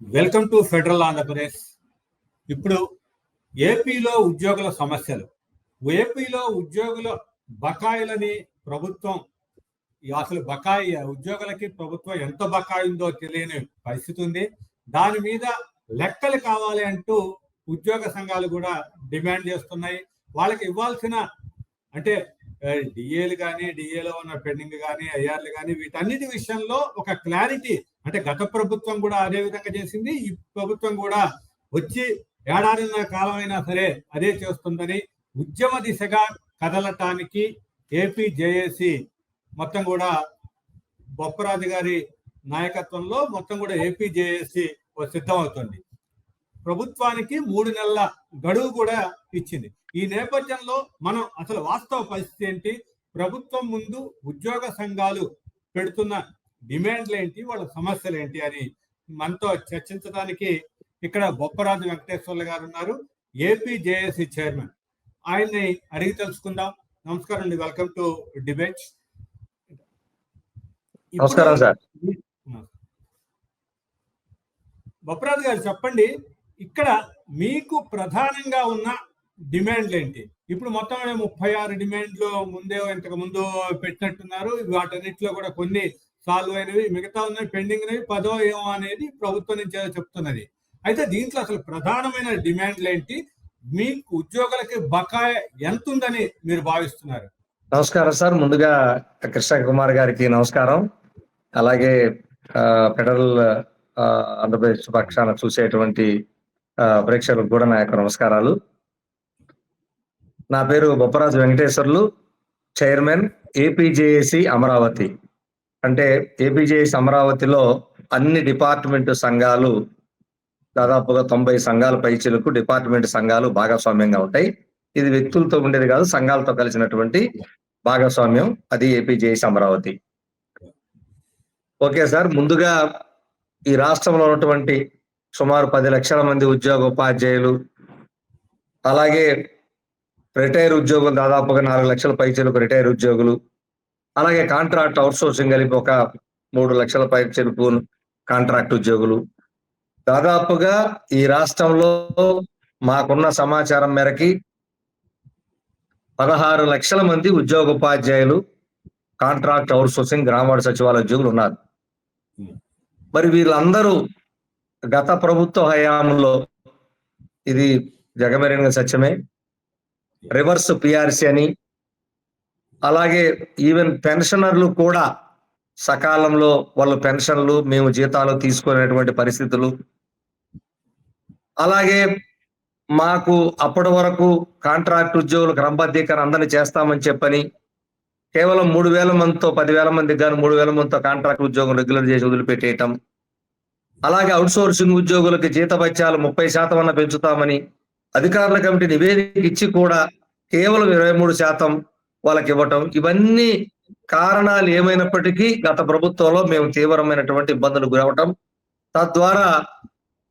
Welcome to federal Andhra Pradesh. ఇప్పుడు ఏపీలో ఉద్యోగుల సమస్యలు. ఏపీలో ఉద్యోగుల బకాయిలని ప్రభుత్వం ఈ అసలు బకాయి ఉద్యోగులకి ప్రభుత్వం ఎంత బకాయి ఉందో తెలియని పరిస్థితి ఉంది. దాని మీద లెక్కలు కావాలి అంటూ ఉద్యోగ సంఘాలు కూడా డిమాండ్ చేస్తున్నాయి. వాళ్ళకి ఇవ్వాల్సిన అంటే డిఏలు కానీ డిఏలో ఉన్న పెండింగ్ కానీ ఐఆర్లు కానీ వీటన్నిటి విషయంలో ఒక క్లారిటీ అంటే గత ప్రభుత్వం కూడా అదే విధంగా చేసింది ఈ ప్రభుత్వం కూడా వచ్చి ఏడాదిన్నర కాలం అయినా సరే అదే చేస్తుందని ఉద్యమ దిశగా కదలటానికి ఏపీ జేఏసీ మొత్తం కూడా బొప్పరాజు గారి నాయకత్వంలో మొత్తం కూడా ఏపీ జేఏసీ సిద్ధమవుతుంది. ప్రభుత్వానికి మూడు నెలల గడువు కూడా ఇచ్చింది. ఈ నేపథ్యంలో మనం అసలు వాస్తవ పరిస్థితి ఏంటి? ప్రభుత్వం ముందు ఉద్యోగ సంఘాలు పెడుతున్న డిమాండ్లు ఏంటి వాళ్ళ సమస్యలు ఏంటి అని మనతో చర్చించడానికి ఇక్కడ బొప్పరాజు వెంకటేశ్వర్లు గారు ఉన్నారు. AP JAC chairman. ఆయన్ని అడిగి తెలుసుకుందాం. నమస్కారం అండి. వెల్కమ్ టు డిబేట్ నమస్కారం సార్. బొప్పరాజు గారు చెప్పండి ఇక్కడ మీకు ప్రధానంగా ఉన్న డిమాండ్లు ఏంటి ఇప్పుడు మొత్తం ముప్పై ఆరు డిమాండ్లు ముందే ఇంతకు ముందు పెట్టినట్టున్నారు. వాటన్నిటిలో కూడా కొన్ని సాల్వ్ అయినవి మిగతా ఉన్నవి పెండింగ్ అనేవి పదో ఏమో అనేది ప్రభుత్వం నుంచి చెప్తున్నది. అయితే దీంట్లో అసలు ప్రధానమైన డిమాండ్లు ఏంటి? మీకు ఉద్యోగులకి బకాయి ఎంత ఉందని మీరు భావిస్తున్నారు? నమస్కారం సార్. ముందుగా కృష్ణ కుమార్ గారికి నమస్కారం. అలాగే ఫెడరల్ ఆంధ్రప్రదేశ్ పక్షాన చూసేటువంటి ప్రేక్షకులకు కూడా నా యొక్క నమస్కారాలు. నా పేరు Bopparaju Venkateswarlu chairman AP JAC Amaravati. అంటే ఏపీజేఏసి అమరావతిలో అన్ని డిపార్ట్మెంట్ సంఘాలు దాదాపుగా తొంభై సంఘాల పైచీలకు డిపార్ట్మెంట్ సంఘాలు భాగస్వామ్యంగా ఉంటాయి. ఇది వ్యక్తులతో ఉండేది కాదు సంఘాలతో కలిసినటువంటి భాగస్వామ్యం. అది ఏపీజేఎస్ అమరావతి. ఓకే సార్ ముందుగా ఈ రాష్ట్రంలో ఉన్నటువంటి సుమారు పది లక్షల మంది ఉద్యోగ ఉపాధ్యాయులు అలాగే రిటైర్ ఉద్యోగులు దాదాపుగా నాలుగు లక్షల పైచీలకు రిటైర్ ఉద్యోగులు అలాగే కాంట్రాక్ట్ అవుట్సోర్సింగ్ కలిపి ఒక మూడు లక్షల పైచీలకు కాంట్రాక్ట్ ఉద్యోగులు. దాదాపుగా ఈ రాష్ట్రంలో మాకున్న సమాచారం మేరకి పదహారు లక్షల మంది ఉద్యోగ ఉపాధ్యాయులు కాంట్రాక్ట్ అవుట్సోర్సింగ్ గ్రామవాడ సచివాలయ ఉద్యోగులు ఉన్నారు. మరి వీళ్ళందరూ గత ప్రభుత్వ హయాంలో ఇది జగమెరిగిన సత్యమే. రివర్స్ పిఆర్సి అని అలాగే ఈవెన్ పెన్షనర్లు కూడా సకాలంలో వాళ్ళు పెన్షన్లు మేము జీతాలు తీసుకునేటువంటి పరిస్థితులు. అలాగే మాకు అప్పటి వరకు కాంట్రాక్ట్ ఉద్యోగులు క్రమబద్ధీకరణ అందరినీ చేస్తామని చెప్పని కేవలం మూడు వేల మందితో పదివేల మందికి కానీ మూడు వేల మందితో కాంట్రాక్ట్ ఉద్యోగం రెగ్యులర్ చేసి వదిలిపెట్టేయటం. అలాగే అవుట్సోర్సింగ్ ఉద్యోగులకి జీతభత్యాలు ముప్పై శాతం అన్న పెంచుతామని అధికారుల కమిటీ నివేదిక ఇచ్చి కూడా కేవలం ఇరవై మూడు శాతం వాళ్ళకి ఇవ్వటం ఇవన్నీ కారణాలు ఏమైనప్పటికీ గత ప్రభుత్వంలో మేము తీవ్రమైనటువంటి ఇబ్బందులు గురవటం. తద్వారా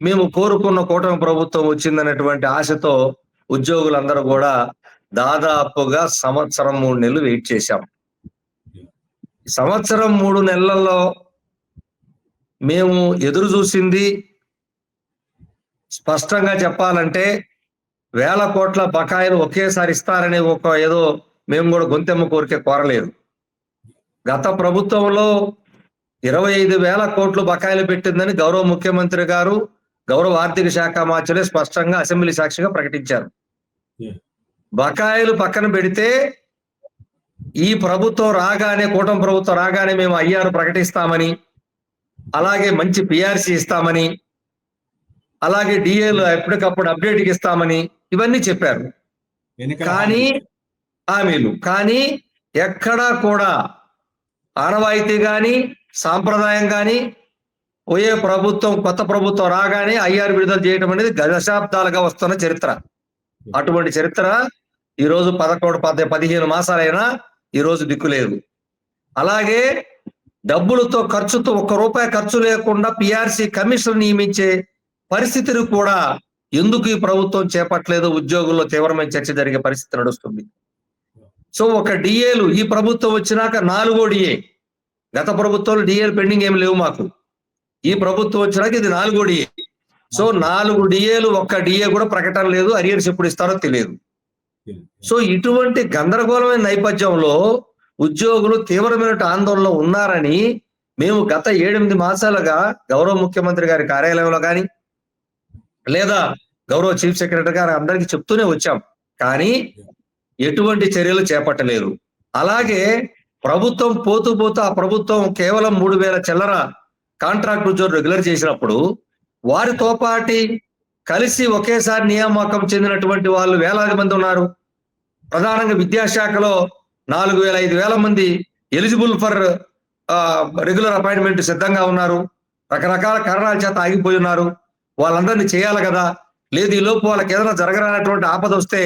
మేము కోరుకున్న కూటమి ప్రభుత్వం వచ్చిందనేటువంటి ఆశతో ఉద్యోగులందరూ కూడా దాదాపుగా సంవత్సరం మూడు నెలలు వెయిట్ చేశాం. సంవత్సరం మూడు నెలల్లో మేము ఎదురు చూసింది స్పష్టంగా చెప్పాలంటే వేల కోట్ల బకాయిలు ఒకేసారి ఇస్తారని ఒక ఏదో మేము కూడా గొంతెమ్మ కోరిక కోరలేదు. గత ప్రభుత్వంలో ఇరవై ఐదు వేల కోట్లు బకాయిలు పెట్టిందని గౌరవ ముఖ్యమంత్రి గారు గౌరవ ఆర్థిక శాఖ మార్చులే స్పష్టంగా అసెంబ్లీ సాక్షిగా ప్రకటించారు. బకాయిలు పక్కన పెడితే ఈ ప్రభుత్వం రాగానే కూటమి ప్రభుత్వం రాగానే మేము అయ్యారు ప్రకటిస్తామని అలాగే మంచి పిఆర్సి ఇస్తామని అలాగే డిఏలు ఎప్పటికప్పుడు అప్డేట్ ఇస్తామని ఇవన్నీ చెప్పారు. కానీ హామీలు కానీ ఎక్కడా కూడా ఆనవాయితీ కానీ సాంప్రదాయం కానీ పోయే ప్రభుత్వం కొత్త ప్రభుత్వం రాగానే ఐఆర్ విడుదల చేయడం అనేది దశాబ్దాలుగా వస్తున్న చరిత్ర. అటువంటి చరిత్ర ఈరోజు పదకొండు పద పదిహేను మాసాలైనా ఈరోజు దిక్కులేదు అలాగే డబ్బులతో ఖర్చుతో ఒక్క రూపాయి ఖర్చు లేకుండా పిఆర్సి కమిషన్ నియమించే పరిస్థితిని కూడా ఎందుకు ఈ ప్రభుత్వం చేపట్టలేదు ఉద్యోగుల్లో తీవ్రమైన చర్చ జరిగే పరిస్థితి నడుస్తుంది? సో ఒక డిఏలు ఈ ప్రభుత్వం వచ్చినాక నాలుగో డిఏ గత ప్రభుత్వంలో డిఏలు పెండింగ్ ఏమి లేవు మాకు. ఈ ప్రభుత్వం వచ్చినాక ఇది నాలుగో డిఏ సో నాలుగు డిఏలు ఒక్క డిఏ కూడా ప్రకటన లేదు అరియర్స్ ఎప్పుడు ఇస్తారో తెలియదు. సో ఇటువంటి గందరగోళమైన నేపథ్యంలో ఉద్యోగులు తీవ్రమైన ఆందోళనలో ఉన్నారని మేము గత ఏడెనిమిది మాసాలుగా గౌరవ ముఖ్యమంత్రి గారి కార్యాలయంలో కానీ లేదా గౌరవ చీఫ్ సెక్రటరీ గారు అందరికీ చెప్తూనే వచ్చాం. కానీ ఎటువంటి చర్యలు చేపట్టలేదు. అలాగే ప్రభుత్వం పోతూ పోతూ ఆ ప్రభుత్వం కేవలం మూడు వేల చిల్లర కాంట్రాక్ట్ ఉద్యోగం రెగ్యులర్ చేసినప్పుడు వారితో పాటి కలిసి ఒకేసారి నియామకం చెందినటువంటి వాళ్ళు వేలాది మంది ఉన్నారు. ప్రధానంగా విద్యాశాఖలో నాలుగు వేల ఐదు వేల మంది ఎలిజిబుల్ ఫర్ రెగ్యులర్ అపాయింట్మెంట్ సిద్ధంగా ఉన్నారు. రకరకాల కారణాల చేత ఆగిపోయి ఉన్నారు. వాళ్ళందరినీ చేయాలి కదా. లేదు ఈ లోపు వాళ్ళకి ఏదైనా జరగరానటువంటి ఆపద వస్తే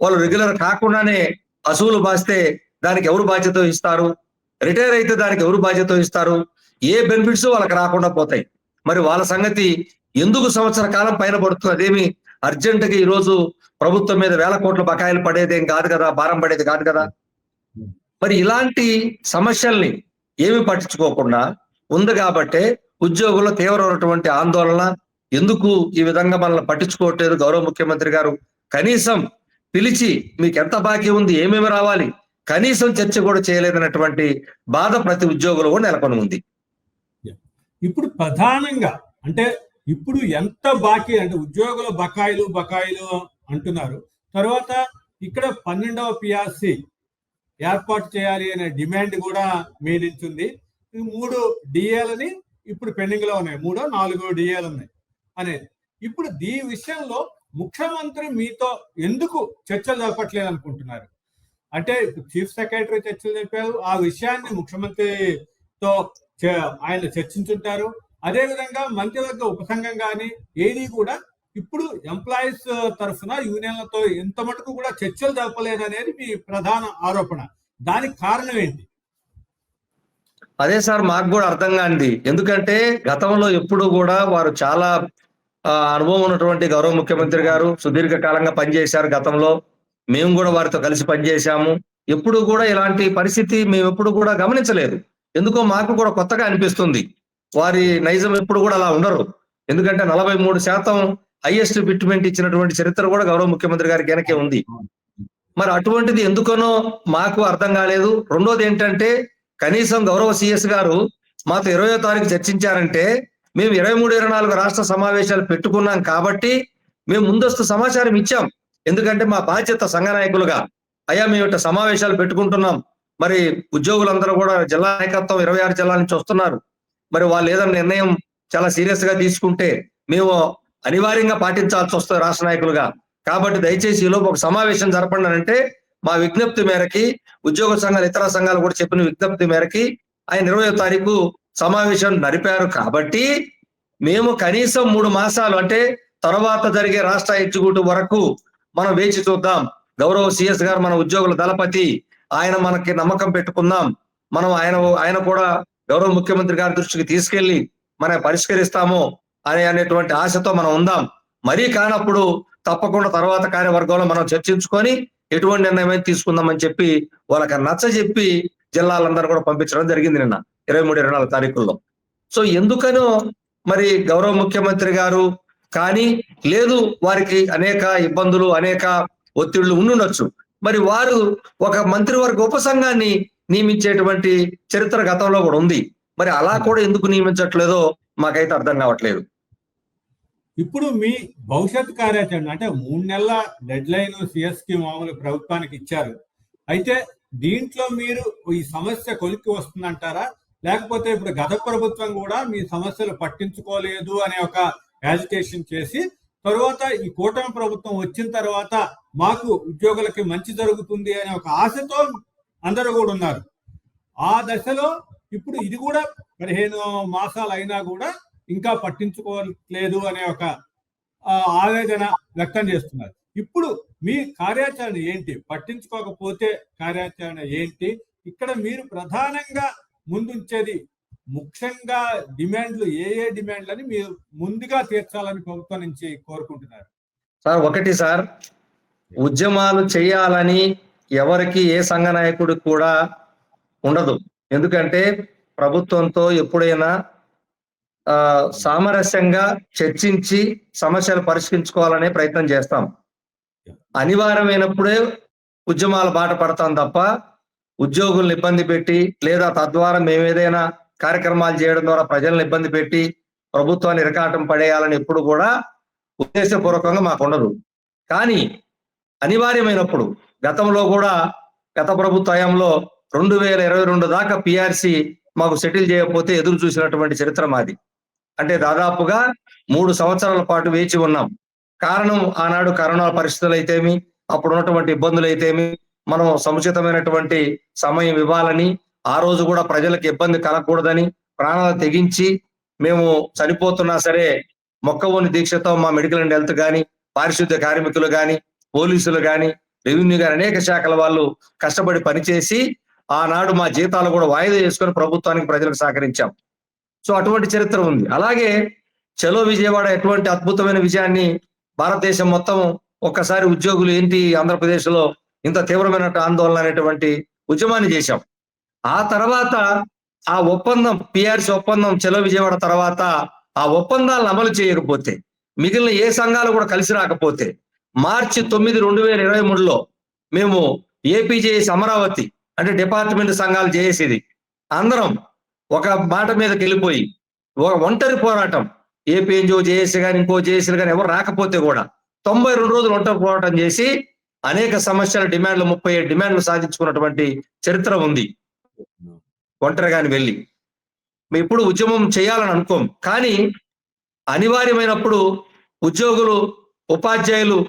వాళ్ళు రెగ్యులర్ కాకుండానే అసూలు బాస్తే దానికి ఎవరు బాధ్యత ఇస్తారు? రిటైర్ అయితే దానికి ఎవరు బాధ్యత ఇస్తారు? ఏ బెనిఫిట్స్ వాళ్ళకి రాకుండా పోతాయి? మరి వాళ్ళ సంగతి ఎందుకు సంవత్సర కాలం పైన పడుతుంది? అదేమి అర్జెంటుగా ఈరోజు ఈ రోజు ప్రభుత్వం మీద వేల కోట్ల బకాయిలు పడేదేం కాదు కదా? భారం పడేది కాదు కదా? మరి ఇలాంటి సమస్యల్ని ఏమి పట్టించుకోకుండా ఉంది కాబట్టే ఉద్యోగుల్లో తీవ్రమైనటువంటి ఆందోళన. ఎందుకు ఈ విధంగా మనల్ని పట్టించుకోవట్లేదు? గౌరవ ముఖ్యమంత్రి గారు కనీసం పిలిచి మీకు ఎంత బాకీ ఉంది ఏమేమి రావాలి కనీసం చర్చ కూడా చేయలేదన్నటువంటి బాధ ప్రతి ఉద్యోగులు కూడా నెలకొని ఉంది. ఇప్పుడు ప్రధానంగా అంటే ఇప్పుడు ఎంత బాకీ అంటే ఉద్యోగుల బకాయిలు బకాయిలు అంటున్నారు. తర్వాత ఇక్కడ పన్నెండవ పిఆర్సి ఏర్పాటు చేయాలి అనే డిమాండ్ కూడా మీ నుంచి ఉంది. ఈ మూడు డిఏలని ఇప్పుడు పెండింగ్లో ఉన్నాయి. మూడో నాలుగో డిఏలు ఉన్నాయి. అనేది. ఇప్పుడు దీని విషయంలో ముఖ్యమంత్రి మీతో ఎందుకు చర్చలు జరపట్లేదు అనుకుంటున్నారు? అంటే చీఫ్ సెక్రటరీ చర్చలు చెప్పారు ఆ విషయాన్ని ముఖ్యమంత్రితో ఆయన చర్చించుంటారు. అదే విధంగా మంత్రివర్గ ఉపసంఘం కానీ ఏది కూడా ఇప్పుడు ఎంప్లాయీస్ తరఫున యూనియన్లతో ఎంత మటుకు కూడా చర్చలు జరపలేదు అనేది మీ ప్రధాన ఆరోపణ. దానికి కారణం ఏంటి? అదే సార్ మాకు కూడా అర్థం కాంది ఎందుకంటే గతంలో ఎప్పుడు కూడా వారు చాలా అనుభవం ఉన్నటువంటి గౌరవ ముఖ్యమంత్రి గారు సుదీర్ఘ కాలంగా పనిచేశారు గతంలో. మేము కూడా వారితో కలిసి పనిచేశాము. ఎప్పుడు కూడా ఇలాంటి పరిస్థితి మేము ఎప్పుడు కూడా గమనించలేదు. ఎందుకో మాకు కూడా కొత్తగా అనిపిస్తుంది. వారి నైజం ఎప్పుడు కూడా అలా ఉండరు. ఎందుకంటే నలభై మూడు శాతం హైయెస్ట్ ఫిట్మెంట్ ఇచ్చినటువంటి చరిత్ర కూడా గౌరవ ముఖ్యమంత్రి గారికి వెనకే ఉంది. మరి అటువంటిది ఎందుకనో మాకు అర్థం కాలేదు. రెండోది ఏంటంటే కనీసం గౌరవ సిఎస్ గారు మాతో ఇరవయో తారీఖు చర్చించారంటే మేము ఇరవై మూడు ఇరవై నాలుగు రాష్ట్ర సమావేశాలు పెట్టుకున్నాం కాబట్టి మేము ముందస్తు సమాచారం ఇచ్చాం. ఎందుకంటే మా బాధ్యత సంఘ నాయకులుగా. అయ్యా మేము ఇట్లా సమావేశాలు పెట్టుకుంటున్నాం. మరి ఉద్యోగులందరూ కూడా జిల్లా నాయకత్వం ఇరవై ఆరు జిల్లాల నుంచి వస్తున్నారు. మరి వాళ్ళు ఏదైనా నిర్ణయం చాలా సీరియస్గా తీసుకుంటే మేము అనివార్యంగా పాటించాల్సి వస్తుంది రాష్ట్ర నాయకులుగా. కాబట్టి దయచేసి ఈలోపు ఒక సమావేశం జరపండి అంటే మా విజ్ఞప్తి మేరకి ఉద్యోగ సంఘాలు ఇతర సంఘాలు కూడా చెప్పిన విజ్ఞప్తి మేరకి ఆయన ఇరవయో తారీఖు సమావేశం నడిపారు కాబట్టి మేము కనీసం మూడు మాసాలు అంటే తర్వాత జరిగే రాష్ట్ర ఎగ్జిక్యూటివ్ వరకు మనం వేచి చూద్దాం. గౌరవ సిఎస్ గారు మన ఉద్యోగుల దళపతి ఆయన మనకి నమ్మకం పెట్టుకుందాం. మనం ఆయన ఆయన కూడా గౌరవ ముఖ్యమంత్రి గారి దృష్టికి తీసుకెళ్ళి మనం పరిష్కరిస్తాము అనే అనేటువంటి ఆశతో మనం ఉందాం. మరీ కానప్పుడు తప్పకుండా తర్వాత కార్యవర్గంలో మనం చర్చించుకొని ఎటువంటి నిర్ణయం తీసుకుందామని చెప్పి వాళ్ళకి నచ్చ చెప్పి జిల్లాలందరూ కూడా పంపించడం జరిగింది నిన్న ఇరవై మూడు ఇరవై నాలుగు తారీఖుల్లో. సో ఎందుకనో మరి గౌరవ ముఖ్యమంత్రి గారు కానీ లేదు వారికి అనేక ఇబ్బందులు అనేక ఒత్తిళ్ళు ఉండుండొచ్చు. మరి వారు ఒక మంత్రివర్గ ఉపసంఘాన్ని నియమించేటువంటి చరిత్ర గతంలో కూడా ఉంది. మరి అలా కూడా ఎందుకు నియమించట్లేదో మాకైతే అర్థం కావట్లేదు. ఇప్పుడు మీ భవిష్యత్ కార్యాచరణ అంటే మూడు నెలల డెడ్ లైన్ సిఎస్కి మామూలు ప్రభుత్వానికి ఇచ్చారు. అయితే దీంట్లో మీరు ఈ సమస్య కొలిక్కి వస్తుందంటారా? లేకపోతే ఇప్పుడు గత ప్రభుత్వం కూడా మీ సమస్యలు పట్టించుకోలేదు అనే ఒక యాజిటేషన్ చేసి తర్వాత ఈ కూటమి ప్రభుత్వం వచ్చిన తర్వాత మాకు ఉద్యోగులకి మంచి జరుగుతుంది అనే ఒక ఆశతో అందరూ కూడా ఉన్నారు. ఆ దశలో ఇప్పుడు ఇది కూడా పదిహేను మాసాలు అయినా కూడా ఇంకా పట్టించుకోలేదు అనే ఒక ఆవేదన వ్యక్తం చేస్తున్నారు. ఇప్పుడు మీ కార్యాచరణ ఏంటి? పట్టించుకోకపోతే కార్యాచరణ ఏంటి? ఇక్కడ మీరు ప్రధానంగా ముందుంచేది ముఖ్యంగా డిమాండ్లు ఏ ఏ డిమాండ్లని మీరు ముందుగా తీర్చాలని ప్రభుత్వం నుంచి కోరుకుంటున్నారు. సార్ ఒకటి సార్ ఉద్యమాలు చేయాలని ఎవరికి ఏ సంఘ నాయకుడు కూడా ఉండదు. ఎందుకంటే ప్రభుత్వంతో ఎప్పుడైనా సామరస్యంగా చర్చించి సమస్యలు పరిష్కరించుకోవాలనే ప్రయత్నం చేస్తాం. అనివార్యమైనప్పుడే ఉద్యమాల బాట పడతాం తప్ప ఉద్యోగులను ఇబ్బంది పెట్టి లేదా తద్వారా మేము ఏదైనా కార్యక్రమాలు చేయడం ద్వారా ప్రజలను ఇబ్బంది పెట్టి ప్రభుత్వాన్ని ఇరకాటం పడేయాలని ఎప్పుడు కూడా ఉద్దేశపూర్వకంగా మాకు ఉండదు. కానీ అనివార్యమైనప్పుడు గతంలో కూడా గత ప్రభుత్వ హయాంలో రెండు వేల ఇరవై రెండు దాకా పిఆర్సి మాకు సెటిల్ చేయకపోతే ఎదురు చూసినటువంటి చరిత్ర మాది. అంటే దాదాపుగా మూడు సంవత్సరాల పాటు వేచి ఉన్నాం. కారణం ఆనాడు కరోనా పరిస్థితులు అయితేమి అప్పుడు ఉన్నటువంటి ఇబ్బందులు అయితేమి మనం సముచితమైనటువంటి సమయం ఇవ్వాలని ఆ రోజు కూడా ప్రజలకు ఇబ్బంది కలగకూడదని ప్రాణాలు తెగించి మేము చనిపోతున్నా సరే మొక్కవోని దీక్షతో మా మెడికల్ అండ్ హెల్త్ కానీ పారిశుద్ధ్య కార్మికులు కానీ పోలీసులు కానీ రెవెన్యూ కానీ అనేక శాఖల వాళ్ళు కష్టపడి పనిచేసి ఆనాడు మా జీతాలు కూడా వాయిదా చేసుకొని ప్రభుత్వానికి ప్రజలకు సహకరించాం. సో అటువంటి చరిత్ర ఉంది. అలాగే చలో విజయవాడ ఎటువంటి అద్భుతమైన విజయాన్ని భారతదేశం మొత్తం ఒక్కసారి ఉద్యోగులు ఏంటి ఆంధ్రప్రదేశ్లో ఇంత తీవ్రమైన ఆందోళన అనేటువంటి ఉద్యమాన్ని చేశాం. ఆ తర్వాత ఆ ఒప్పందం పిఆర్సి ఒప్పందం చెలో విజయవాడ తర్వాత ఆ ఒప్పందాలను అమలు చేయకపోతే మిగిలిన ఏ సంఘాలు కూడా కలిసి రాకపోతే మార్చి తొమ్మిది రెండు వేల ఇరవై మూడులో మేము ఏపీజేఎస్ అమరావతి అంటే డిపార్ట్మెంట్ సంఘాలు చేసేది. అందరం ఒక మాట మీదకి వెళ్ళిపోయి ఒక ఒంటరి పోరాటం ఏపీఎన్జిఓ జేఏసీ కానీ ఇంకో జేఏసీలు కానీ ఎవరు రాకపోతే కూడా తొంభై రెండు రోజులు ఒంటరి పోరాటం చేసి అనేక సమస్యల డిమాండ్లు ముప్పై ఏడు డిమాండ్లు సాధించుకున్నటువంటి చరిత్ర ఉంది. ఒంటరిగాని వెళ్ళి. మేము ఇప్పుడు ఉద్యమం చేయాలని అనుకోం. కానీ అనివార్యమైనప్పుడు ఉద్యోగులు ఉపాధ్యాయులు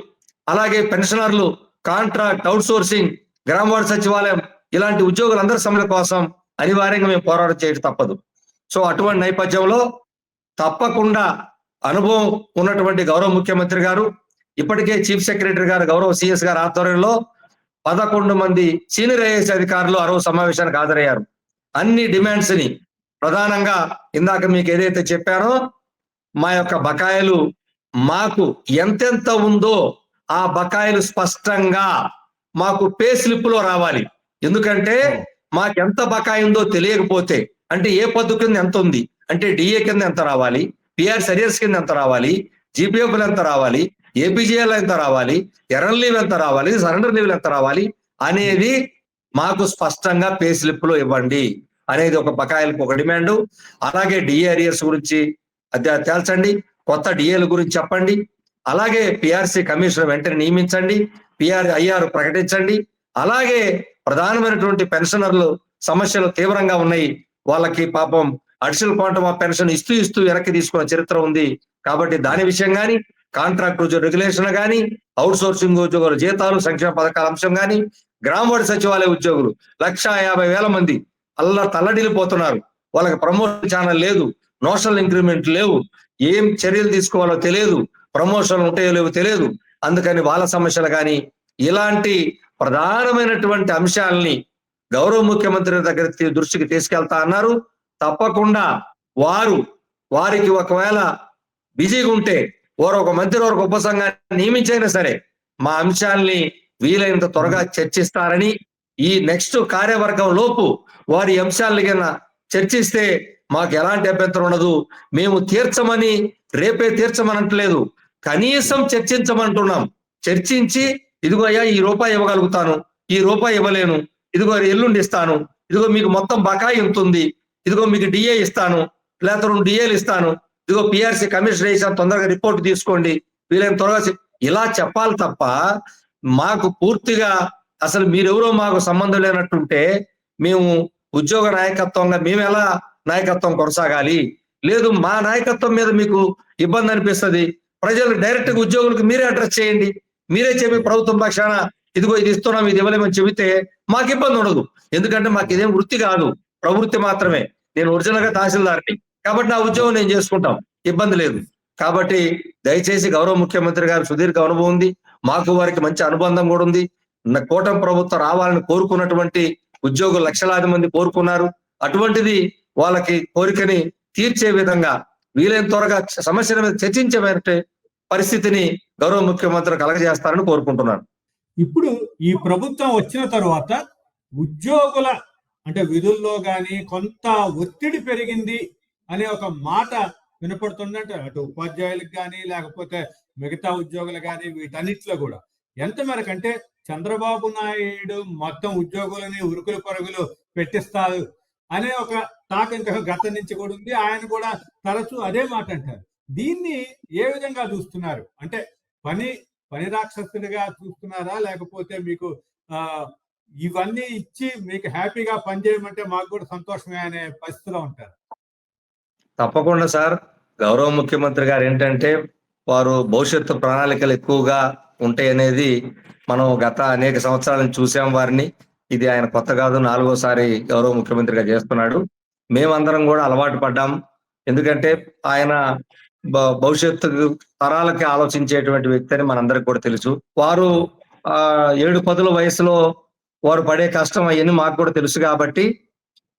అలాగే పెన్షనర్లు కాంట్రాక్ట్ అవుట్ సోర్సింగ్ గ్రామ సచివాలయం ఇలాంటి ఉద్యోగులందరి సమ్మెల కోసం అనివార్యంగా మేము పోరాటం చేయడం తప్పదు. సో అటువంటి నేపథ్యంలో తప్పకుండా అనుభవం ఉన్నటువంటి గౌరవ ముఖ్యమంత్రి గారు ఇప్పటికే చీఫ్ సెక్రటరీ గారు గౌరవ సిఎస్ గారు ఆధ్వర్యంలో పదకొండు మంది సీనియర్ ఐఏఎస్ అధికారులు అరవై సమావేశానికి హాజరయ్యారు. అన్ని డిమాండ్స్ని ప్రధానంగా ఇందాక మీకు ఏదైతే చెప్పారో మా యొక్క బకాయిలు మాకు ఎంతెంత ఉందో ఆ బకాయిలు స్పష్టంగా మాకు పే స్లిప్లో రావాలి. ఎందుకంటే మాకు ఎంత బకాయి ఉందో తెలియకపోతే అంటే ఏ పద్దు కింద ఎంత ఉంది? అంటే డిఏ కింద ఎంత రావాలి? పిఆర్ సరియర్స్ కింద ఎంత రావాలి? జీపీఎఫ్లు ఎంత రావాలి? ఏపీజీఎల్ ఎంత రావాలి? ఎర్రన్ లీవ్ ఎంత రావాలి? సరెండర్ లీవ్ ఎంత రావాలి? అనేది మాకు స్పష్టంగా పే స్లిప్లో ఇవ్వండి అనేది ఒక బకాయిలకు ఒక డిమాండ్. అలాగే డిఏ అరియర్స్ గురించి అది తేల్చండి. కొత్త డిఏల గురించి చెప్పండి. అలాగే పిఆర్సీ కమిషనర్ వెంటనే నియమించండి. పిఆర్ ఐఆర్ ప్రకటించండి. అలాగే ప్రధానమైనటువంటి పెన్షనర్లు సమస్యలు తీవ్రంగా ఉన్నాయి. వాళ్ళకి పాపం అడిషనల్ క్వాంటమ్ ఆఫ్ పెన్షన్ ఇస్తూ ఇస్తూ వెనక్కి తీసుకున్న చరిత్ర ఉంది. కాబట్టి దాని విషయం కానీ కాంట్రాక్ట్ ఉద్యోగ రెగ్యులేషన్ కానీ అవుట్ సోర్సింగ్ ఉద్యోగుల జీతాలు సంక్షేమ పథకాల అంశం కానీ గ్రామ సచివాలయ ఉద్యోగులు లక్షా యాభై వేల మంది అల్ల తల్లడిల్లిపోతున్నారు. వాళ్ళకి ప్రమోషన్ ఛానల్ లేదు నోషనల్ ఇంక్రిమెంట్ లేవు ఏం చర్యలు తీసుకోవాలో తెలియదు ప్రమోషన్లు ఉంటాయో లేవో తెలియదు. అందుకని వాళ్ళ సమస్యలు కానీ ఇలాంటి ప్రధానమైనటువంటి అంశాలని గౌరవ ముఖ్యమంత్రి దగ్గర దృష్టికి తీసుకెళ్తా అన్నారు. తప్పకుండా వారు వారికి ఒకవేళ బిజీగా ఉంటే వారు ఒక మంత్రి వారికి ఉపసంఘాన్ని నియమించైనా సరే మా అంశాల్ని వీలైనంత త్వరగా చర్చిస్తారని ఈ నెక్స్ట్ కార్యవర్గం లోపు వారి అంశాలని కింద చర్చిస్తే మాకు ఎలాంటి అభ్యంతరం ఉండదు. మేము తీర్చమని రేపే తీర్చమనట్లేదు. కనీసం చర్చించమంటున్నాం. చర్చించి ఇదిగో అయ్యా ఈ రూపాయి ఇవ్వగలుగుతాను. ఈ రూపాయి ఇవ్వలేను. ఇదిగో ఎల్లుండి ఇస్తాను. ఇదిగో మీకు మొత్తం బకాయి ఉంటుంది. ఇదిగో మీకు డిఏ ఇస్తాను లేకపోతే రెండు డిఏలు ఇస్తాను. ఇదిగో పిఆర్సీ కమిషనర్ వేసాను తొందరగా రిపోర్ట్ తీసుకోండి. వీలైన త్వరగా ఇలా చెప్పాలి తప్ప మాకు పూర్తిగా అసలు మీరెవరో మాకు సంబంధం లేనట్టుంటే మేము ఉద్యోగ నాయకత్వంగా మేము ఎలా నాయకత్వం కొనసాగాలి? లేదు మా నాయకత్వం మీద మీకు ఇబ్బంది అనిపిస్తుంది. ప్రజలు డైరెక్ట్గా ఉద్యోగులకు మీరే అడ్రస్ చేయండి. మీరే చెప్పి ప్రభుత్వం పక్షాన ఇదిగో ఇది ఇస్తున్నాం ఇది ఇవ్వలేమని చెబితే మాకు ఇబ్బంది ఉండదు. ఎందుకంటే మాకు ఇదేం వృత్తి కాదు. ప్రవృత్తి మాత్రమే. నేను ఒరిజినల్గా తహసీల్దార్ని. కాబట్టి నా ఉద్యోగం నేను చేసుకుంటాం. ఇబ్బంది లేదు. కాబట్టి దయచేసి గౌరవ ముఖ్యమంత్రి గారు సుదీర్ఘ అనుభవం ఉంది. మాకు వారికి మంచి అనుబంధం కూడా ఉంది. కూటమి ప్రభుత్వం రావాలని కోరుకున్నటువంటి ఉద్యోగులు లక్షలాది మంది కోరుకున్నారు. అటువంటిది వాళ్ళకి కోరికని తీర్చే విధంగా వీలైన త్వరగా సమస్యల మీద చర్చించే పరిస్థితిని గౌరవ ముఖ్యమంత్రి కలగజేస్తారని కోరుకుంటున్నాను. ఇప్పుడు ఈ ప్రభుత్వం వచ్చిన తర్వాత ఉద్యోగుల అంటే విధుల్లో కానీ కొంత ఒత్తిడి పెరిగింది అనే ఒక మాట వినపడుతుందంటే అటు ఉపాధ్యాయులకు కానీ లేకపోతే మిగతా ఉద్యోగులు కానీ వీటన్నిటిలో కూడా. ఎంత మేరకంటే అంటే చంద్రబాబు నాయుడు మొత్తం ఉద్యోగులని ఉరుకులు పరుగులు పెట్టిస్తారు అనే ఒక టాక్ ఇంకా గత నుంచి కూడా ఉంది. ఆయన కూడా తరచూ అదే మాట అంటారు. దీన్ని ఏ విధంగా చూస్తున్నారు? అంటే పని పని రాక్షసుడిగా చూస్తున్నారా? లేకపోతే మీకు ఆ ఇవన్నీ ఇచ్చి మీకు హ్యాపీగా పనిచేయమంటే మాకు కూడా సంతోషమే అనే పరిస్థితిలో ఉంటారు. తప్పకుండా సార్. గౌరవ ముఖ్యమంత్రి గారు ఏంటంటే వారు భవిష్యత్తు ప్రణాళికలు ఎక్కువగా ఉంటాయి అనేది మనం గత అనేక సంవత్సరాలను చూసాం వారిని. ఇది ఆయన కొత్త కాదు నాలుగోసారి గౌరవ ముఖ్యమంత్రిగా చేస్తున్నాడు. మేమందరం కూడా అలవాటు పడ్డాం. ఎందుకంటే ఆయన భవిష్యత్తు తరాలకి ఆలోచించేటువంటి వ్యక్తి అని మనందరికి కూడా తెలుసు. వారు ఆ ఏడు పదుల వయసులో వారు పడే కష్టం అవన్నీ మాకు కూడా తెలుసు కాబట్టి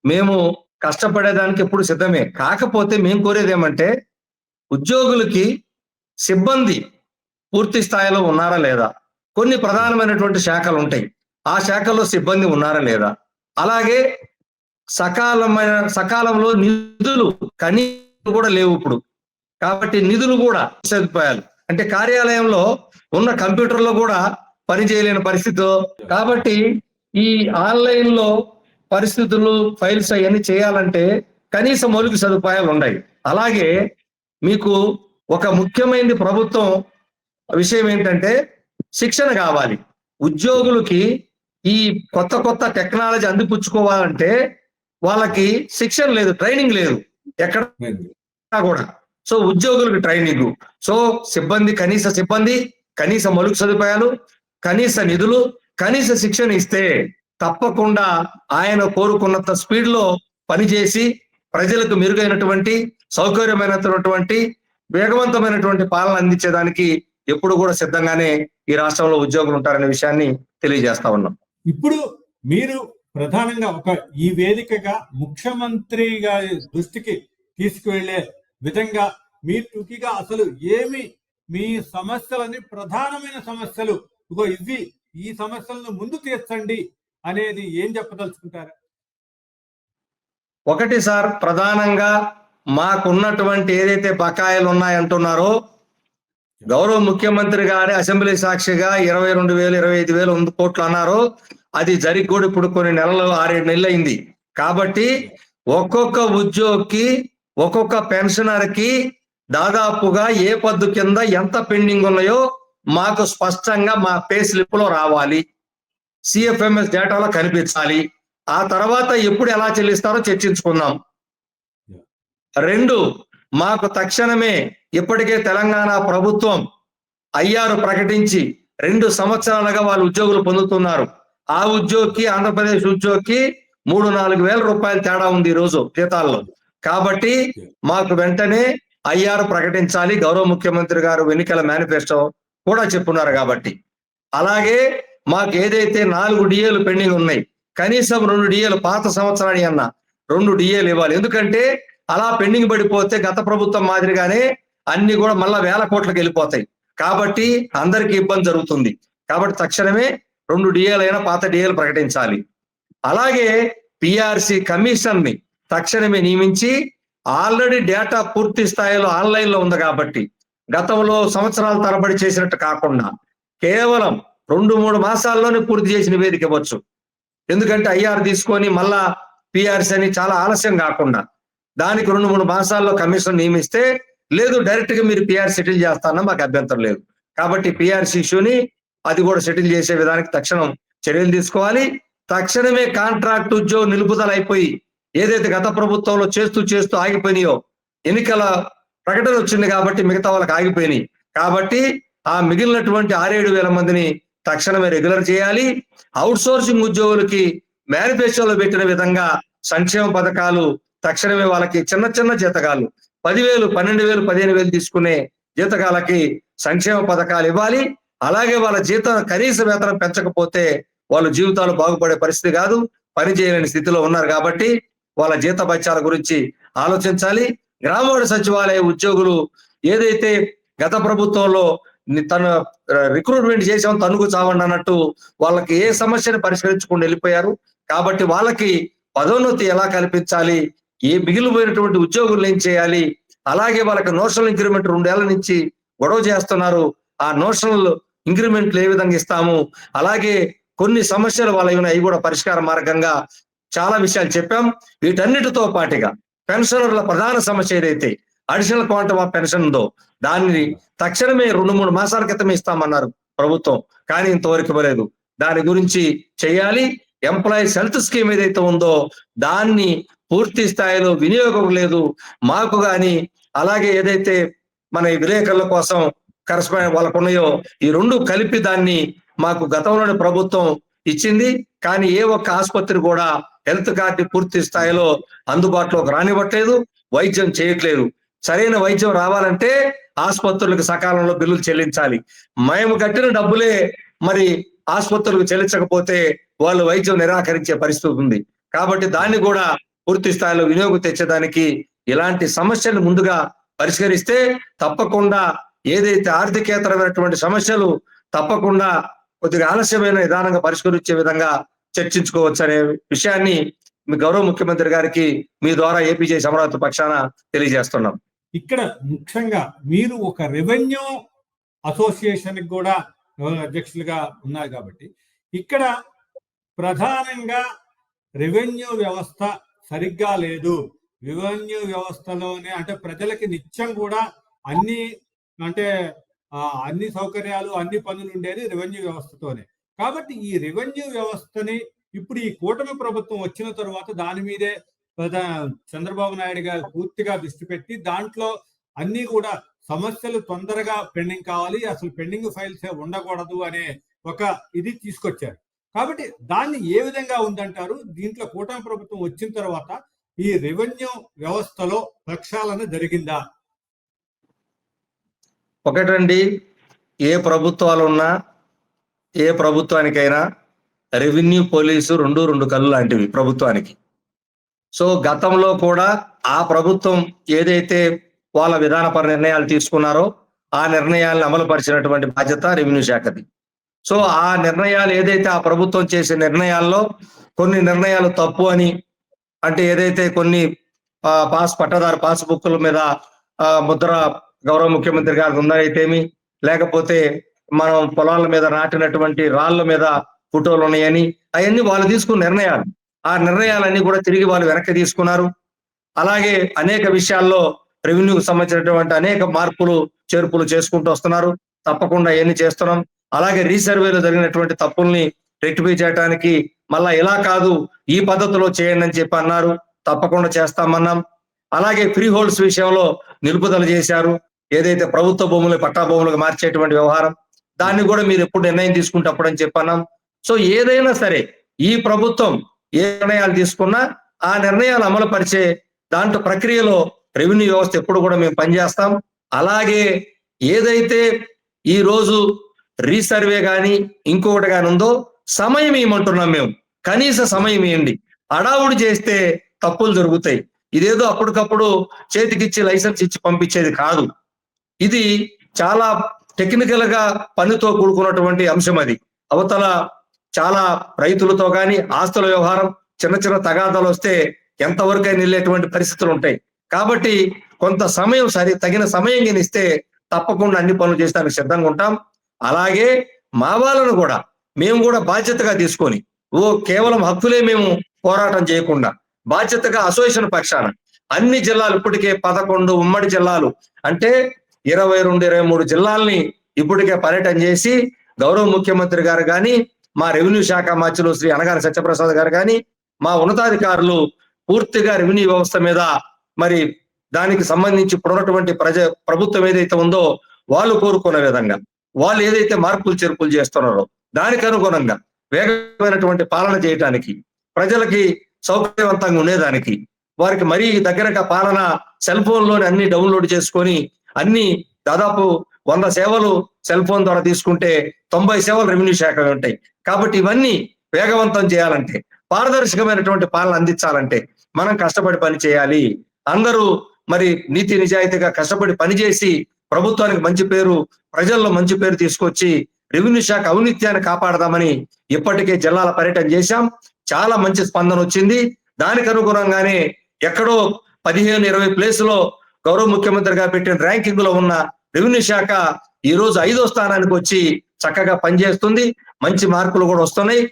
మేము కష్టపడేదానికి ఎప్పుడు సిద్ధమే. కాకపోతే మేము కోరేది ఏమంటే ఉద్యోగులకి సిబ్బంది పూర్తి స్థాయిలో ఉన్నారా లేదా? కొన్ని ప్రధానమైనటువంటి శాఖలు ఉంటాయి. ఆ శాఖల్లో సిబ్బంది ఉన్నారా లేదా? అలాగే సకాలమైన సకాలంలో నిధులు కనీసం కూడా లేవు ఇప్పుడు. కాబట్టి నిధులు కూడా సదుపాయాలు. అంటే కార్యాలయంలో ఉన్న కంప్యూటర్లో కూడా పని చేయలేని పరిస్థితి కాబట్టి ఈ ఆన్లైన్లో పరిస్థితులు ఫైల్స్ అవన్నీ చేయాలంటే కనీస మౌలిక సదుపాయాలు ఉన్నాయి అలాగే మీకు ఒక ముఖ్యమైనది ప్రభుత్వం విషయం ఏంటంటే శిక్షణ కావాలి. ఉద్యోగులకి ఈ కొత్త కొత్త టెక్నాలజీ అందిపుచ్చుకోవాలంటే వాళ్ళకి శిక్షణ లేదు ట్రైనింగ్ లేదు. ఎక్కడ కూడా. సో ఉద్యోగులకు ట్రైనింగ్. సో సిబ్బంది కనీస సిబ్బంది కనీస మౌలిక సదుపాయాలు కనీస నిధులు కనీస శిక్షణ ఇస్తే తప్పకుండా ఆయన కోరుకున్నంత స్పీడ్లో పనిచేసి ప్రజలకు మెరుగైనటువంటి సౌకర్యమైనటువంటి వేగవంతమైనటువంటి పాలన అందించేదానికి ఎప్పుడు కూడా సిద్ధంగానే ఈ రాష్ట్రంలో ఉద్యోగులు ఉంటారనే విషయాన్ని తెలియజేస్తా ఉన్నాం. ఇప్పుడు మీరు ప్రధానంగా ఒక ఈ వేదికగా ముఖ్యమంత్రి గారి దృష్టికి తీసుకువెళ్ళే విధంగా మీరు టుకిగా అసలు ఏమి మీ సమస్యలని ప్రధానమైన సమస్యలు ఇగో ఇవి ఈ సమస్యలను ముందు తీర్చండి అనేది ఏం చెప్పదలుచుకుంటారు? ఒకటి సార్ ప్రధానంగా మాకున్నటువంటి ఏదైతే బకాయిలు ఉన్నాయంటున్నారో గౌరవ ముఖ్యమంత్రి గారి అసెంబ్లీ సాక్షిగా ఇరవై రెండు వేలు ఇరవై ఐదు వేలు వంద కోట్లు అన్నారు. అది జరిగి కూడా ఇప్పుడు కొన్ని నెలలు ఆరేడు నెలలు అయింది కాబట్టి ఒక్కొక్క ఉద్యోగికి ఒక్కొక్క పెన్షనర్కి దాదాపుగా ఏ పద్దు కింద ఎంత పెండింగ్ ఉన్నాయో మాకు స్పష్టంగా మా పే స్లిప్లో రావాలి సిఎఫ్ఎంఎస్ డేటాలో కనిపించాలి. ఆ తర్వాత ఎప్పుడు ఎలా చెల్లిస్తారో చర్చించుకుందాం. రెండు మాకు తక్షణమే ఇప్పటికే తెలంగాణ ప్రభుత్వం అయ్యారు ప్రకటించి రెండు సంవత్సరాలుగా వాళ్ళు ఉద్యోగులు పొందుతున్నారు. ఆ ఉద్యోగికి ఆంధ్రప్రదేశ్ ఉద్యోగికి మూడు నాలుగు వేల రూపాయలు తేడా ఉంది ఈ రోజు జీతాల్లో. కాబట్టి మాకు వెంటనే అయ్యారు ప్రకటించాలి. గౌరవ ముఖ్యమంత్రి గారు ఎన్నికల మేనిఫెస్టో కూడా చెప్పున్నారు కాబట్టి. అలాగే మాకు ఏదైతే నాలుగు డిఏలు పెండింగ్ ఉన్నాయి కనీసం రెండు డిఏలు పాత సంవత్సరాన్ని అన్న రెండు డిఏలు ఇవ్వాలి. ఎందుకంటే అలా పెండింగ్ పడిపోతే గత ప్రభుత్వం మాదిరిగానే అన్ని కూడా మళ్ళా వేల కోట్లకు వెళ్ళిపోతాయి. కాబట్టి అందరికీ ఇబ్బంది జరుగుతుంది. కాబట్టి తక్షణమే రెండు డిఏలు అయినా పాత డిఏలు ప్రకటించాలి. అలాగే పిఆర్సి కమిషన్ని తక్షణమే నియమించి ఆల్రెడీ డేటా పూర్తి స్థాయిలో ఆన్లైన్లో ఉంది కాబట్టి గతంలో సంవత్సరాల తరబడి చేసినట్టు కాకుండా కేవలం రెండు మూడు మాసాల్లోనే పూర్తి చేసి నివేదిక ఇవ్వచ్చు. ఎందుకంటే ఐఆర్ తీసుకొని మళ్ళా పిఆర్సీ అని చాలా ఆలస్యం కాకుండా దానికి రెండు మూడు మాసాల్లో కమిషన్ నియమిస్తే లేదు డైరెక్ట్గా మీరు పిఆర్ సెటిల్ చేస్తానన్నా మాకు అభ్యంతరం లేదు. కాబట్టి పిఆర్సీ ఇష్యూని అది కూడా సెటిల్ చేసే విధానికి తక్షణం చర్యలు తీసుకోవాలి. తక్షణమే కాంట్రాక్ట్ ఉద్యోగం నిలుపుదల అయిపోయి ఏదైతే గత ప్రభుత్వంలో చేస్తూ చేస్తూ ఆగిపోయినాయో ఎన్నికల ప్రకటన వచ్చింది కాబట్టి మిగతా వాళ్ళకి ఆగిపోయినాయి. కాబట్టి ఆ మిగిలినటువంటి ఆరేడు వేల మందిని తక్షణమే రెగ్యులర్ చేయాలి. అవుట్ సోర్సింగ్ ఉద్యోగులకి మేనిఫెస్టోలో పెట్టిన విధంగా సంక్షేమ పథకాలు తక్షణమే వాళ్ళకి చిన్న చిన్న జీతకాలు. పదివేలు పన్నెండు వేలు పదిహేను వేలు తీసుకునే జీతకాలకి సంక్షేమ పథకాలు ఇవ్వాలి. అలాగే వాళ్ళ జీతం కనీస వేతనం పెంచకపోతే వాళ్ళ జీవితాలు బాగుపడే పరిస్థితి కాదు. పని చేయలేని స్థితిలో ఉన్నారు కాబట్టి వాళ్ళ జీత బత్యాల గురించి ఆలోచించాలి. గ్రామీణ సచివాలయ ఉద్యోగులు ఏదైతే గత ప్రభుత్వంలో తన రిక్రూట్మెంట్ చేసాం తనుకు చావండి అన్నట్టు వాళ్ళకి ఏ సమస్యను పరిష్కరించుకుని వెళ్ళిపోయారు. కాబట్టి వాళ్ళకి పదోన్నతి ఎలా కల్పించాలి? ఏ మిగిలిపోయినటువంటి ఉద్యోగులు ఏం చేయాలి? అలాగే వాళ్ళకి నోషనల్ ఇంక్రిమెంట్ రెండేళ్ళ నుంచి గొడవ చేస్తున్నారు. ఆ నోషనల్ ఇంక్రిమెంట్లు ఏ విధంగా ఇస్తాము? అలాగే కొన్ని సమస్యలు వాళ్ళ ఉన్నాయి అవి కూడా పరిష్కార మార్గంగా చాలా విషయాలు చెప్పాం. వీటన్నిటితో పాటుగా పెన్షనర్ల ప్రధాన సమస్య ఏదైతే అడిషనల్ క్వాంటమ్ ఆఫ్ పెన్షన్ ఉందో దాన్ని తక్షణమే రెండు మూడు మాసాల క్రితం ఇస్తామన్నారు ప్రభుత్వం. కానీ ఇంతవరకు ఇవ్వలేదు. దాని గురించి చేయాలి. ఎంప్లాయీస్ హెల్త్ స్కీమ్ ఏదైతే ఉందో దాన్ని పూర్తి స్థాయిలో వినియోగం లేదు. మాకు కానీ అలాగే ఏదైతే మన ఈ విలేకరుల కోసం కరస్పాండ్ వాళ్ళకు ఉన్నాయో ఈ రెండు కలిపి దాన్ని మాకు గతంలోని ప్రభుత్వం ఇచ్చింది. కానీ ఏ ఒక్క ఆసుపత్రి కూడా హెల్త్ కార్డు పూర్తి స్థాయిలో అందుబాటులోకి రానివ్వట్లేదు వైద్యం చేయట్లేదు. సరైన వైద్యం రావాలంటే ఆసుపత్రులకు సకాలంలో బిల్లులు చెల్లించాలి. మేము కట్టిన డబ్బులే మరి ఆసుపత్రులకు చెల్లించకపోతే వాళ్ళు వైద్యం నిరాకరించే పరిస్థితి ఉంది. కాబట్టి దాన్ని కూడా పూర్తి స్థాయిలో వినియోగం తెచ్చేదానికి ఇలాంటి సమస్యలు ముందుగా పరిష్కరిస్తే తప్పకుండా ఏదైతే ఆర్థికేతరమైనటువంటి సమస్యలు తప్పకుండా కొద్దిగా ఆలస్యమైన విధానంగా పరిష్కరించే విధంగా చర్చించుకోవచ్చు అనే విషయాన్ని మీ గౌరవ ముఖ్యమంత్రి గారికి మీ ద్వారా ఏపీజే అమరావతి పక్షాన తెలియజేస్తున్నాం. ఇక్కడ ముఖ్యంగా మీరు ఒక రెవెన్యూ అసోసియేషన్ కూడా అధ్యక్షులుగా ఉన్నారు కాబట్టి ఇక్కడ ప్రధానంగా రెవెన్యూ వ్యవస్థ సరిగ్గా లేదు. రెవెన్యూ వ్యవస్థలోనే అంటే ప్రజలకి నిత్యం కూడా అన్ని అంటే అన్ని సౌకర్యాలు అన్ని పనులు ఉండేది రెవెన్యూ వ్యవస్థతోనే. కాబట్టి ఈ రెవెన్యూ వ్యవస్థని ఇప్పుడు ఈ కూటమి ప్రభుత్వం వచ్చిన తర్వాత దాని మీదే చంద్రబాబు నాయుడు గారు పూర్తిగా దృష్టి పెట్టి దాంట్లో అన్ని కూడా సమస్యలు తొందరగా పెండింగ్ కావాలి అసలు పెండింగ్ ఫైల్స్ ఉండకూడదు అనే ఒక ఇది తీసుకొచ్చారు. కాబట్టి దాన్ని ఏ విధంగా ఉందంటారు? దీంట్లో కూటమి ప్రభుత్వం వచ్చిన తర్వాత ఈ రెవెన్యూ వ్యవస్థలో ప్రక్షాళన జరిగిందా? ఒకటండి ఏ ప్రభుత్వాలు ఉన్నా ఏ ప్రభుత్వానికైనా రెవెన్యూ పోలీసు రెండు రెండు కళ్ళు లాంటివి ప్రభుత్వానికి. సో గతంలో కూడా ఆ ప్రభుత్వం ఏదైతే వాళ్ళ విధానపర నిర్ణయాలు తీసుకున్నారో ఆ నిర్ణయాలను అమలుపరిచినటువంటి బాధ్యత రెవెన్యూ శాఖది. సో ఆ నిర్ణయాలు ఏదైతే ఆ ప్రభుత్వం చేసే నిర్ణయాల్లో కొన్ని నిర్ణయాలు తప్పు అని అంటే ఏదైతే కొన్ని పాస్ పట్టదారు పాస్ బుక్కుల మీద ముద్ర గౌరవ ముఖ్యమంత్రి గారికి ఉందైతేమి లేకపోతే మనం పొలాల మీద నాటినటువంటి రాళ్ళ మీద ఫోటోలు ఉన్నాయని అవన్నీ వాళ్ళు తీసుకున్న నిర్ణయాలు. ఆ నిర్ణయాలన్నీ కూడా తిరిగి వాళ్ళు వెనక్కి తీసుకున్నారు. అలాగే అనేక విషయాల్లో రెవెన్యూకి సంబంధించినటువంటి అనేక మార్పులు చేర్పులు చేసుకుంటూ వస్తున్నారు. తప్పకుండా అవన్నీ చేస్తున్నాం. అలాగే రీసర్వేలో జరిగినటువంటి తప్పుల్ని రెక్టిఫై చేయడానికి మళ్ళా ఇలా కాదు ఈ పద్ధతిలో చేయండి అని చెప్పి అన్నారు. తప్పకుండా చేస్తామన్నాం. అలాగే ఫ్రీ హోల్డ్స్ విషయంలో నిలుపుదల చేశారు. ఏదైతే ప్రభుత్వ భూములు పట్టా భూములకు మార్చేటువంటి వ్యవహారం దాన్ని కూడా మీరు ఎప్పుడు నిర్ణయం తీసుకుంటప్పుడు అని చెప్పన్నాం. సో ఏదైనా సరే ఈ ప్రభుత్వం ఏ నిర్ణయాలు తీసుకున్నా ఆ నిర్ణయాలు అమలు పరిచే దాంట్లో ప్రక్రియలో రెవెన్యూ వ్యవస్థ ఎప్పుడు కూడా మేము పనిచేస్తాం. అలాగే ఏదైతే ఈ రోజు రీసర్వే కానీ ఇంకొకటి కానీ ఉందో సమయం ఇవ్వమంటున్నాం మేము? కనీస సమయం ఇవ్వండి అడావుడు చేస్తే తప్పులు జరుగుతాయి. ఇదేదో అప్పటికప్పుడు చేతికిచ్చి లైసెన్స్ ఇచ్చి పంపించేది కాదు. ఇది చాలా టెక్నికల్గా పనితో కూడుకున్నటువంటి అంశం అది. అవతల చాలా రైతులతో కానీ ఆస్తుల వ్యవహారం చిన్న చిన్న తగాదాలు వస్తే ఎంతవరకైనా వెళ్ళేటువంటి పరిస్థితులు ఉంటాయి. కాబట్టి కొంత సమయం సరి తగిన సమయం గిని ఇస్తే తప్పకుండా అన్ని పనులు చేస్తానికి సిద్ధంగా ఉంటాం. అలాగే మా వాళ్ళను కూడా మేము కూడా బాధ్యతగా తీసుకొని ఓ కేవలం హక్కులే మేము పోరాటం చేయకుండా బాధ్యతగా అసోసియేషన్ పక్షాన అన్ని జిల్లాలు ఇప్పటికే పదకొండు ఉమ్మడి జిల్లాలు. అంటే ఇరవై రెండు ఇరవై మూడు జిల్లాల్ని ఇప్పటికే పర్యటన చేసి గౌరవ ముఖ్యమంత్రి గారు కానీ మా రెవెన్యూ శాఖ మధ్యలో శ్రీ అనగారి సత్యప్రసాద్ గారు కానీ మా ఉన్నతాధికారులు పూర్తిగా రెవెన్యూ వ్యవస్థ మీద మరి దానికి సంబంధించి ఇప్పుడున్నటువంటి ప్రజ ప్రభుత్వం ఏదైతే ఉందో వాళ్ళు కోరుకున్న విధంగా వాళ్ళు ఏదైతే మార్పులు చేర్పులు చేస్తున్నారో దానికి అనుగుణంగా వేగమైనటువంటి పాలన చేయటానికి ప్రజలకి సౌకర్యవంతంగా ఉండేదానికి వారికి మరీ దగ్గరగా పాలన సెల్ ఫోన్లోని అన్ని డౌన్లోడ్ చేసుకొని అన్ని దాదాపు వంద సేవలు సెల్ ఫోన్ ద్వారా తీసుకుంటే తొంభై సేవలు రెవెన్యూ శాఖ ఉంటాయి. కాబట్టి ఇవన్నీ వేగవంతం చేయాలంటే పారదర్శకమైనటువంటి పాలన అందించాలంటే మనం కష్టపడి పని చేయాలి. అందరూ మరి నీతి నిజాయితీగా కష్టపడి పనిచేసి ప్రభుత్వానికి మంచి పేరు ప్రజల్లో మంచి పేరు తీసుకొచ్చి రెవెన్యూ శాఖ ఔనిత్యాన్ని కాపాడదామని ఇప్పటికే జిల్లాల పర్యటన చేశాం. చాలా మంచి స్పందన వచ్చింది. దానికి అనుగుణంగానే ఎక్కడో పదిహేను ఇరవై ప్లేసులో గౌరవ ముఖ్యమంత్రిగా పెట్టిన ర్యాంకింగ్లో ఉన్న రెవెన్యూ శాఖ ఈ రోజు ఐదో స్థానానికి వచ్చి చక్కగా పనిచేస్తుంది. మంచి మార్పులు కూడా వస్తున్నాయి.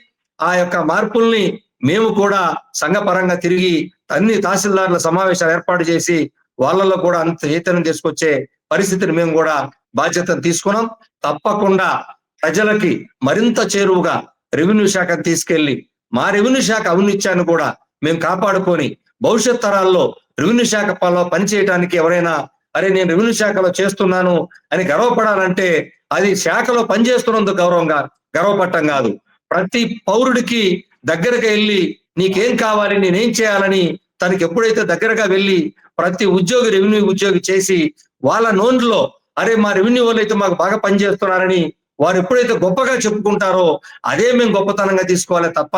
ఆ యొక్క మార్పుల్ని మేము కూడా సంఘపరంగా తిరిగి అన్ని తహసీల్దార్ల సమావేశాలు ఏర్పాటు చేసి వాళ్ళలో కూడా అంత చైతన్యం తీసుకొచ్చే పరిస్థితిని మేము కూడా బాధ్యతను తీసుకున్నాం. తప్పకుండా ప్రజలకి మరింత చేరువుగా రెవెన్యూ శాఖను తీసుకెళ్ళి మా రెవెన్యూ శాఖ అవినిత్యాన్ని కూడా మేము కాపాడుకొని భవిష్యత్ తరాల్లో రెవెన్యూ శాఖ పని పనిచేయడానికి ఎవరైనా అరే నేను రెవెన్యూ శాఖలో చేస్తున్నాను అని గర్వపడాలంటే అది శాఖలో పనిచేస్తున్నందుకు గౌరవంగా గర్వపడటం కాదు. ప్రతి పౌరుడికి దగ్గరగా వెళ్ళి నీకేం కావాలి నేనేం చేయాలని తనకి ఎప్పుడైతే దగ్గరగా వెళ్ళి ప్రతి ఉద్యోగి రెవెన్యూ ఉద్యోగి చేసి వాళ్ళ నోన్లో అరే మా రెవెన్యూ వాళ్ళు అయితే మాకు బాగా పనిచేస్తున్నారని వారు ఎప్పుడైతే గొప్పగా చెప్పుకుంటారో అదే మేము గొప్పతనంగా తీసుకోవాలి తప్ప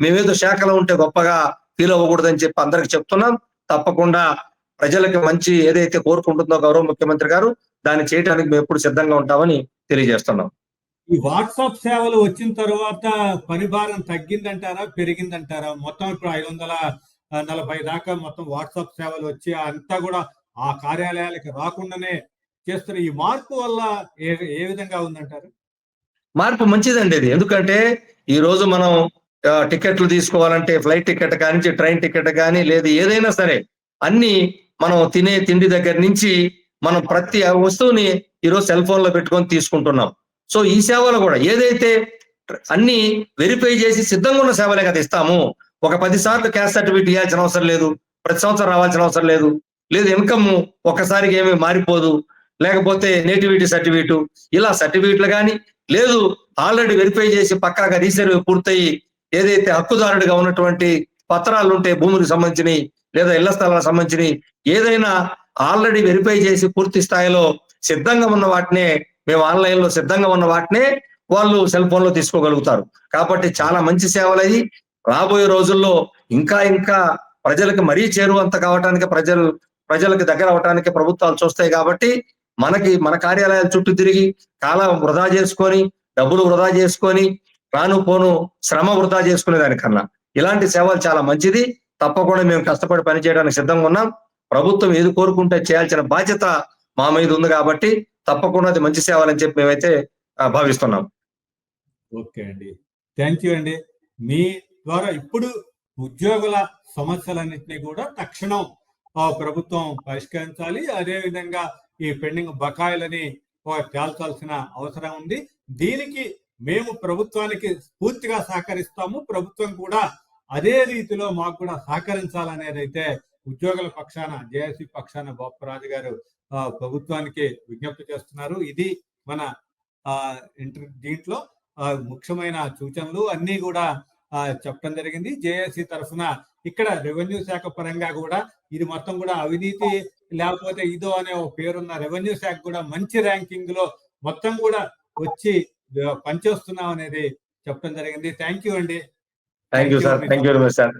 మేమేదో శాఖలో ఉంటే గొప్పగా ఫీల్ అవ్వకూడదని చెప్పి అందరికి చెప్తున్నాం. తప్పకుండా ప్రజలకి మంచి ఏదైతే కోరుకుంటుందో గౌరవ ముఖ్యమంత్రి గారు దాన్ని చేయడానికి మేము ఎప్పుడు సిద్ధంగా ఉంటామని తెలియజేస్తున్నాం. ఈ వాట్సాప్ సేవలు వచ్చిన తర్వాత పని భారం తగ్గిందంటారా పెరిగిందంటారా? మొత్తం ఇప్పుడు ఐదు వందల నలభై దాకా మొత్తం వాట్సాప్ సేవలు వచ్చి అంతా కూడా ఆ కార్యాలయాలకి రాకుండానే చేస్తున్న ఈ మార్పు వల్ల ఏ ఏ విధంగా ఉందంటారు? మార్పు మంచిదండి ఇది. ఎందుకంటే ఈ రోజు మనం టికెట్లు తీసుకోవాలంటే ఫ్లైట్ టికెట్ కానీ ట్రైన్ టికెట్ కానీ లేదు ఏదైనా సరే అన్ని మనం తినే తిండి దగ్గర నుంచి మనం ప్రతి వస్తువుని ఈరోజు సెల్ ఫోన్లో పెట్టుకొని తీసుకుంటున్నాం. సో ఈ సేవలు కూడా ఏదైతే అన్ని వెరిఫై చేసి సిద్ధంగా ఉన్న సేవలే కదా ఇస్తాము. ఒక పది సార్లు క్యాష్ సర్టిఫికేట్ ఇవ్వాల్సిన అవసరం లేదు. ప్రతి సంవత్సరం రావాల్సిన అవసరం లేదు. లేదు ఇన్కమ్ ఒక్కసారికి ఏమీ మారిపోదు. లేకపోతే నేటివిటీ సర్టిఫికేట్. ఇలా సర్టిఫికేట్లు కానీ లేదు ఆల్రెడీ వెరిఫై చేసి పక్కాగా రీసర్వే పూర్తయి ఏదైతే హక్కుదారుడిగా ఉన్నటువంటి పత్రాలు ఉంటే భూమికి సంబంధించినవి లేదా ఇళ్ళ స్థలాలకు సంబంధించినవి ఏదైనా ఆల్రెడీ వెరిఫై చేసి పూర్తి స్థాయిలో సిద్ధంగా ఉన్న వాటినే మేము ఆన్లైన్లో సిద్ధంగా ఉన్న వాటినే వాళ్ళు సెల్ ఫోన్లో తీసుకోగలుగుతారు. కాబట్టి చాలా మంచి సేవలు అయ్యి రాబోయే రోజుల్లో ఇంకా ఇంకా ప్రజలకు మరీ చేరువంత కావటానికి ప్రజలు ప్రజలకు దగ్గర అవటానికి ప్రభుత్వాలు చూస్తాయి కాబట్టి మనకి మన కార్యాలయాల చుట్టూ తిరిగి కాలం వృధా చేసుకొని డబ్బులు వృధా చేసుకొని రాను పోను శ్రమ వృధా చేసుకునే దానికన్నా ఇలాంటి సేవలు చాలా మంచిది. తప్పకుండా మేము కష్టపడి పనిచేయడానికి సిద్ధంగా ఉన్నాం. ప్రభుత్వం ఏది కోరుకుంటే చేయాల్సిన బాధ్యత మా మీద ఉంది కాబట్టి తప్పకుండా అది మంచి సేవలని చెప్పి మేమైతే భావిస్తున్నాం. ఓకే అండి. థ్యాంక్ యూ అండి. మీ ద్వారా ఇప్పుడు ఉద్యోగుల సమస్యలన్నింటినీ కూడా తక్షణం ఆ, ప్రభుత్వం పరిష్కరించాలి. అదే విధంగా ఈ పెండింగ్ బకాయిలని తేల్చాల్సిన అవసరం ఉంది. దీనికి మేము ప్రభుత్వానికి పూర్తిగా సహకరిస్తాము. ప్రభుత్వం కూడా అదే రీతిలో మాకు కూడా సహకరించాలనేది అయితే ఉద్యోగుల పక్షాన జేఏసీ పక్షాన బొప్పరాజు గారు ఆ, ప్రభుత్వానికి విజ్ఞప్తి చేస్తున్నారు. ఇది మన ఆ ఇంటర్ దీంట్లో ముఖ్యమైన సూచనలు అన్నీ కూడా చెప్పడం జరిగింది. జేఏసీ తరఫున ఇక్కడ రెవెన్యూ శాఖ పరంగా కూడా ఇది మొత్తం కూడా అవినీతి లేకపోతే ఇదో అనే ఒక పేరున్న రెవెన్యూ శాఖ కూడా మంచి ర్యాంకింగ్లో మొత్తం కూడా వచ్చి పనిచేస్తున్నాం అనేది చెప్పడం జరిగింది. థ్యాంక్ యూ అండి. Thank you sir thank you very much sir